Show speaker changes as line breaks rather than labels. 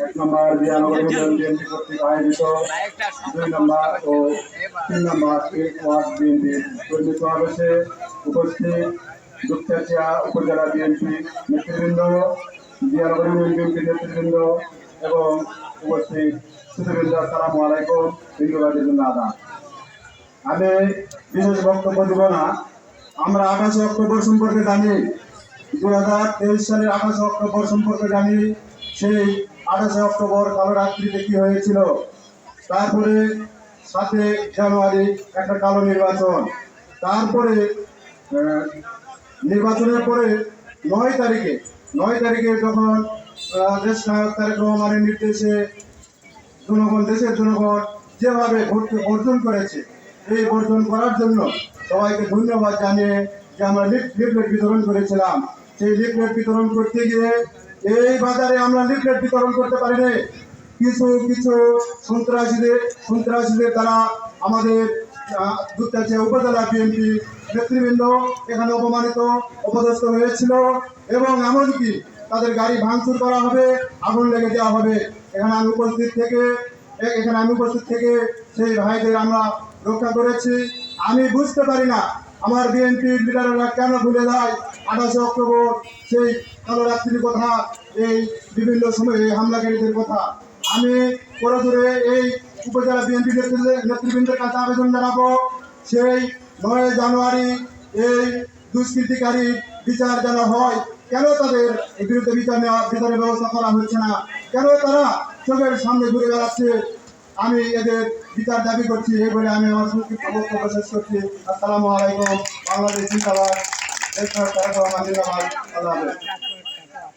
এক নম্বর কর্তৃক আয়োজিত নম্বর ও তিন নম্বর ওয়ার্ড উপজেলা বিএনপি নেতৃবৃন্দ বিয়ানব্বই বিএনপি নেতৃবৃন্দ এবং উপস্থিত সুতবৃন্দ আসসালামু আলাইকুম হিন্দুবাদের জন্য আদা আমি বিশেষ বক্তব্য দেব না। আমরা আঠাশে অক্টোবর সম্পর্কে জানি দু হাজার তেইশ সালের আঠাশে অক্টোবর সম্পর্কে জানি, সেই আঠাশে অক্টোবর কালো রাত্রিতে কি হয়েছিল? তারপরে সাতে জানুয়ারি একটা কালো নির্বাচন। তারপরে নির্বাচনের পরে নয় তারিখে নয় তারিখে যখন দেশ নায়ক তারেক রহমানের নির্দেশে জনগণ, দেশের জনগণ যেভাবে ভোটকে বর্জন করেছে এই বর্জন করার জন্য সবাইকে ধন্যবাদ জানিয়ে যে আমরা লিফ- লিফলেট বিতরণ করেছিলাম। সেই লিফলেট বিতরণ করতে গিয়ে এই বাজারে আমরা লিফলেট বিতরণ করতে পারিনি। কিছু কিছু সন্ত্রাসীদের সন্ত্রাসীদের দ্বারা আমাদের উপজেলা বিএনপি নেতৃবৃন্দ এখানে অপমানিত, অপদস্থ হয়েছিল এবং এমনকি তাদের গাড়ি ভাঙচুর করা হবে, আগুন লেগে দেওয়া হবে। এখানে আমি উপস্থিত থেকে এখানে আমি উপস্থিত থেকে সেই ভাইদের আমরা রক্ষা করেছি। আমি বুঝতে পারি না আমার বিএনপির লিডাররা কেন ভুলে যায় আঠাশে অক্টোবর সেই কালো রাত্রির কথা, এই বিভিন্ন সময়ে হামলাকারীদের কথা। আমি পরজোরে এই উপজেলা বিএনপি নেতৃবৃন্দের কাছে আবেদন জানাব, সেই নয় জানুয়ারি এই দুষ্কৃতিকারী বিচার যেন হয়, কেন তাদের বিরুদ্ধে বিচার নেওয়া বিচারের ব্যবস্থা করা হচ্ছে না? কেন তারা চোখের সামনে ঘুরে বেড়াচ্ছে। আমি এদের বিচার দাবি করছি, এই বলে আমি আমার সংক্ষিপ্ত বক্তব্য শেষ করছি। আসসালামু আলাইকুম, বাংলাদেশ জিন্দাবাদ। আল্লাহ